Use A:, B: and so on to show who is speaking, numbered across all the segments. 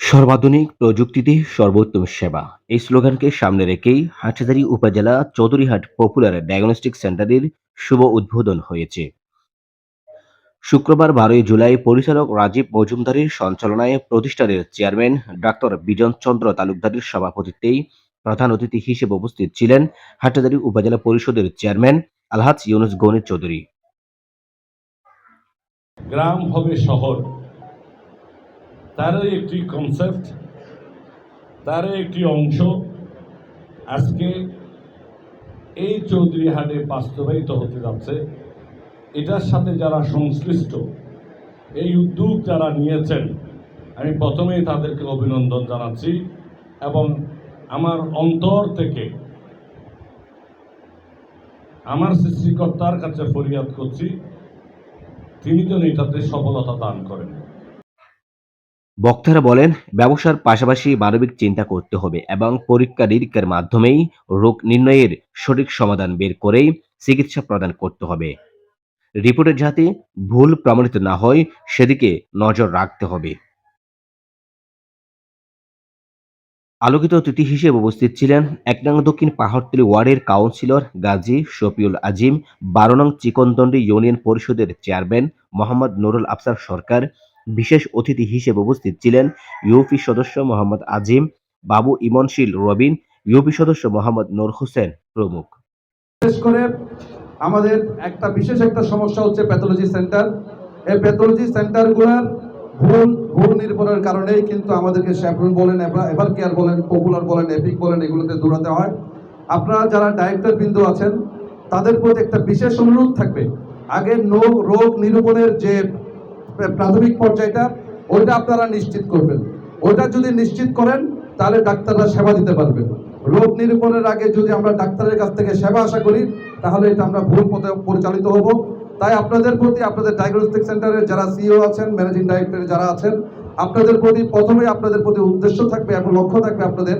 A: সর্বাধুনিক প্রযুক্তিতে সর্বোত্তম সেবা। এই স্লোগানকে সামনে রেখেই হাটহাজারী উপজেলা চৌধুরীহাট পপুলার ডায়াগনস্টিক সেন্টারের শুভ উদ্বোধন হয়েছে। শুক্রবার বারোই জুলাই পরিচালক রাজীব মজুমদারের সঞ্চালনায় প্রতিষ্ঠানের চেয়ারম্যান ডাক্তার বিজন চন্দ্র তালুকদারের সভাপতিত্বেই প্রধান অতিথি হিসেবে উপস্থিত ছিলেন হাটহাজারী উপজেলা পরিষদের চেয়ারম্যান আলহাজ ইউনুস গনি চৌধুরী।
B: গ্রাম হবে শহর। তারই একটি কনসেপ্ট তারই একটি অংশ। আজকে এই চৌধুরী হাটে বাস্তবায়িত হতে যাচ্ছে। এটার সাথে যারা সংশ্লিষ্ট, এই উদ্যোগ যারা নিয়েছেন, আমি প্রথমেই তাদেরকে অভিনন্দন জানাচ্ছি এবং আমার অন্তর থেকে আমার সৃষ্টিকর্তার কাছে ফরিয়াদ করছি। তিনি যেন এটাতে সফলতা দান করেন।
A: বক্তারা বলেন, ব্যবসার পাশাপাশি মানবিক চিন্তা করতে হবে এবং পরীক্ষা নিরীক্ষার মাধ্যমেই রোগ নির্ণয়ের সঠিক সমাধান বের করেই চিকিৎসা প্রদান করতে হবে। রিপোর্টের যাতে ভুল প্রমাণিত না হয়, সেদিকে নজর রাখতে হবে। আলোকিত অতিথি হিসেবে উপস্থিত ছিলেন এক নং দক্ষিণ পাহাড়তলী ওয়ার্ডের কাউন্সিলর গাজী শফিউল আজিম, বারো চিকনদন্ডি ইউনিয়ন পরিষদের চেয়ারম্যান মোহাম্মদ নুরুল আফসার সরকার, বিশেষ অতিথি হিসেবে উপস্থিত ছিলেন ইউপি সদস্য মোহাম্মদ আজিম, বাবু ইমনশীল রবিন, ইউপি সদস্য মোহাম্মদ নূর হোসেন প্রমুখ।
C: করে আমাদের একটা বিশেষ একটা সমস্যা হচ্ছে প্যাথোলজি সেন্টার। এই প্যাথোলজি সেন্টারগুলোর ভুল ভুল নির্ভরের কারণেই কিন্তু আমাদেরকে স্যাফরন বলেন এভার কেয়ার বলেন পপুলার বলেন, এপিক বলেন, এগুলোতে দৌড়াতে হয়। আপনারা যারা ডাইরেক্টর বিন্দু আছেন, তাদের প্রতি একটা বিশেষ অনুরোধ থাকবে। আগে রোগ রোগ নিরূপণের যে প্রাথমিক পর্যায়টা, ওইটা আপনারা নিশ্চিত করবেন। ওইটা যদি নিশ্চিত করেন, তাহলে ডাক্তাররা সেবা দিতে পারবেন। রোগ নিরূপণের আগে যদি আমরা ডাক্তারের কাছ থেকে সেবা আশা করি, তাহলে এটা আমরা ভুল পথে পরিচালিত হব। তাই আপনাদের প্রতি আপনাদের ডায়াগনস্টিক সেন্টারের যারা সিইও আছেন ম্যানেজিং ডাইরেক্টর যারা আছেন আপনাদের প্রতি প্রথমে আপনাদের প্রতি উদ্দেশ্য থাকবে এবং লক্ষ্য থাকবে আপনাদের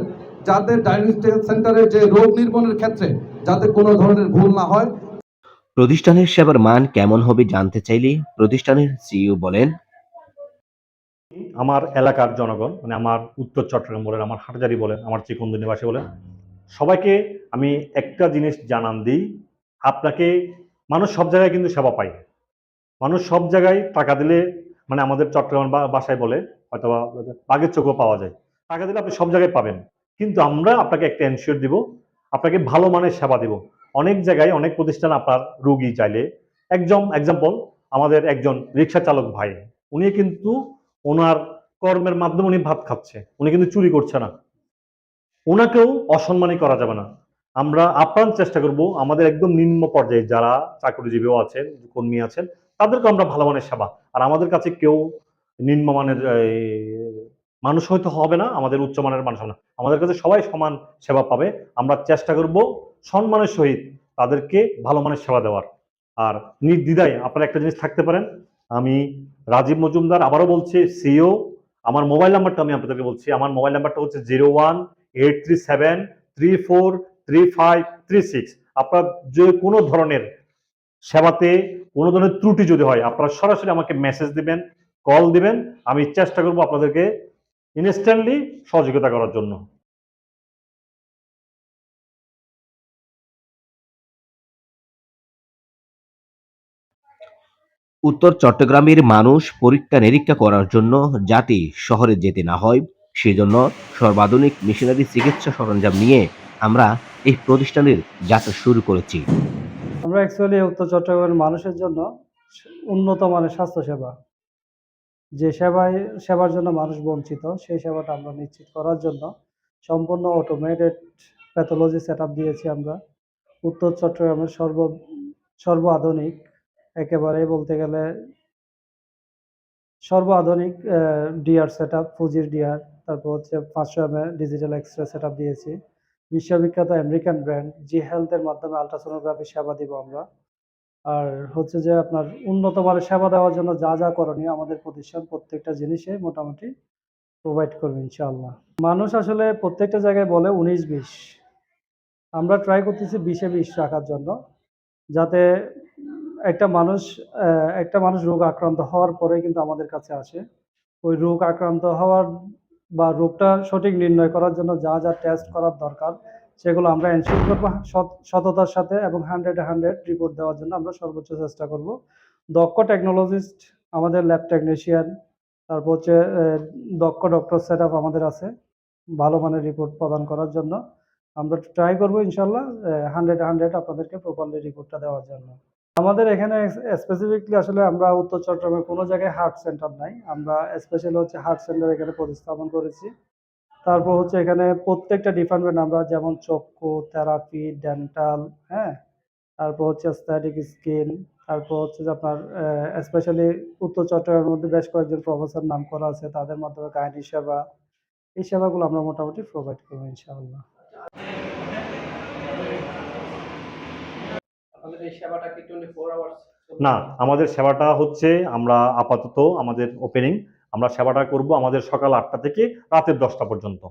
C: যাতে ডায়াগনস্টিক সেন্টারের যে রোগ নির্মূলের ক্ষেত্রে যাতে কোনো ধরনের ভুল না হয়।
A: প্রতিষ্ঠানের সেবার মান কেমন হবে জানতে চাইলে প্রতিষ্ঠানের সিইও বলেন
D: আমার এলাকার জনগণ মানে আমার উত্তর চট্টগ্রাম বলেন আমার হাটজারি বলেন আমার চিকুন্দ নিবাসী বলেন সবাইকে আমি একটা জিনিস জানান দিই আপনাকে মানুষ সব জায়গায় কিন্তু সেবা পায়। মানুষ সব জায়গায় টাকা দিলে মানে আমাদের চট্টগ্রাম বা বাসায় বলে হয়তো বা বাঘের চোখও পাওয়া যায়। টাকা দিলে আপনি সব জায়গায় পাবেন। কিন্তু আমরা আপনাকে একটা এনশিওর দিব, আপনাকে ভালো মানের সেবা দিব। অনেক জায়গায়, অনেক প্রতিষ্ঠান আপনার রুগী চাইলে, একজন এক্সাম্পল আমাদের একজন রিক্সা চালক ভাই, উনি কিন্তু ওনার কর্মের মাধ্যমে উনি ভাত খাচ্ছে, উনি কিন্তু চুরি করছে না। ওনাকেও অসম্মানই করা যাবে না। আমরা আপ্রাণ চেষ্টা করব আমাদের একদম নিম্ন পর্যায়ে যারা চাকরিজীবীও আছেন, কর্মী আছেন তাদেরকে আমরা ভালো মানের সেবা। আর আমাদের কাছে কেউ নিম্নমানের মানুষ হয়তো হবে না, আমাদের উচ্চমানের মানুষ হবে না। আমাদের কাছে সবাই সমান সেবা পাবে। আমরা চেষ্টা করব সম্মানের সহিত তাদেরকে ভালো মানের সেবা দেওয়ার। আর নির্দ্বিধায় আপনারা একটা জিনিস থাকতে পারেন, আমি রাজীব মজুমদার আবারও বলছি সিও আমার মোবাইল নাম্বারটা আমি আপনাদেরকে বলছি, আমার মোবাইল নাম্বারটা হচ্ছে zero one eight three seven three four three five three six আপনার যে কোনো ধরনের সেবাতে, কোনো ধরনের ত্রুটি যদি হয়, আপনারা সরাসরি আমাকে মেসেজ দিবেন কল দিবেন, আমি চেষ্টা করব আপনাদেরকে ইনস্ট্যান্টলি সহযোগিতা করার জন্য।
A: উত্তর চট্টগ্রামের মানুষ পরীক্ষা নিরীক্ষা করার জন্য যাতে শহরে যেতে না হয়, সেজন্য সর্বাধুনিক মিশনারি চিকিৎসা সরঞ্জাম নিয়ে আমরা এই প্রতিষ্ঠানের যাত্রা শুরু করেছি।
E: আমরা অ্যাকচুয়ালি উত্তর চট্টগ্রামের মানুষের জন্য উন্নত মানের স্বাস্থ্যসেবা, যে সেবায়, সেবার জন্য মানুষ বঞ্চিত, সেই সেবাটা আমরা নিশ্চিত করার জন্য সম্পূর্ণ অটোমেটেড প্যাথোলজি সেট দিয়েছি আমরা। উত্তর চট্টগ্রামের সর্ব সর্ব আধুনিক, একেবারে বলতে গেলে সর্ব আধুনিক ডিআর সেট আপ ফুজির ডিআর তারপর হচ্ছে পাঁচশো এম ডিজিটাল এক্সরে সেট দিয়েছি। বিশ্ববিখ্যাত আমেরিকান ব্র্যান্ড জি হেলথের মাধ্যমে আলট্রাসোনোগ্রাফি সেবা দিব আমরা। আর হচ্ছে যে আপনার উন্নত মানের সেবা দেওয়ার জন্য যা যা করণীয় আমাদের প্রতিষ্ঠান প্রত্যেকটা জিনিসে মোটামুটি প্রোভাইড করবে ইনশাআল্লাহ। মানুষ আসলে প্রত্যেকটা জায়গায় বলে উনিশ বিশ। আমরা ট্রাই করতেছি বিশে বিশ রাখার জন্য, যাতে একটা মানুষ একটা মানুষ রোগ আক্রান্ত হওয়ার পরে কিন্তু আমাদের কাছে আসে। ওই রোগ আক্রান্ত হওয়ার বা রোগটা সঠিক নির্ণয় করার জন্য যা যা টেস্ট করার দরকার, সেগুলো আমরা এনশিওর করব। সততার সাথে এবং হান্ড্রেড হান্ড্রেড রিপোর্ট দেওয়ার জন্য আমরা সর্বোচ্চ চেষ্টা করব। দক্ষ টেকনোলজিস্ট আমাদের ল্যাব টেকনিশিয়ান তারপর হচ্ছে দক্ষ ডক্টর সেট আমাদের আছে। ভালো মানের রিপোর্ট প্রদান করার জন্য। আমরা ট্রাই করব ইনশাল্লাহ হান্ড্রেড হান্ড্রেড আপনাদেরকে প্রপারলি রিপোর্টটা দেওয়ার জন্য। আমাদের এখানে স্পেসিফিকলি আসলে আমরা উত্তর চট্টগ্রামে কোনো জায়গায় হার্ট সেন্টার নাই। আমরা স্পেশালি হচ্ছে হার্ট সেন্টার এখানে প্রতিস্থাপন করেছি। তারপর হচ্ছে এখানে প্রত্যেকটা ডিপার্টমেন্ট আমরা যেমন চক্ষু থেরাপি ডেন্টাল হ্যাঁ? তারপর হচ্ছে স্ট্যাটিক স্কিন তারপর হচ্ছে যে আপনার স্পেশালি উত্তর চট্টগ্রামের মধ্যে বেশ কয়েকজন প্রফেসর নাম করা আছে। তাদের মাধ্যমে গাইনি সেবা, এই সেবাগুলো আমরা মোটামুটি প্রোভাইড করব ইনশাআল্লাহ
F: আপনাদের এই সেবাটা কি টোয়েন্টি ফোর আওয়ার্স
D: না, আমাদের সেবাটা হচ্ছে আমরা আপাতত আমাদের ওপেনিং আমরা সেবাটা করব আমাদের সকাল আটটা থেকে রাতের দশটা পর্যন্ত।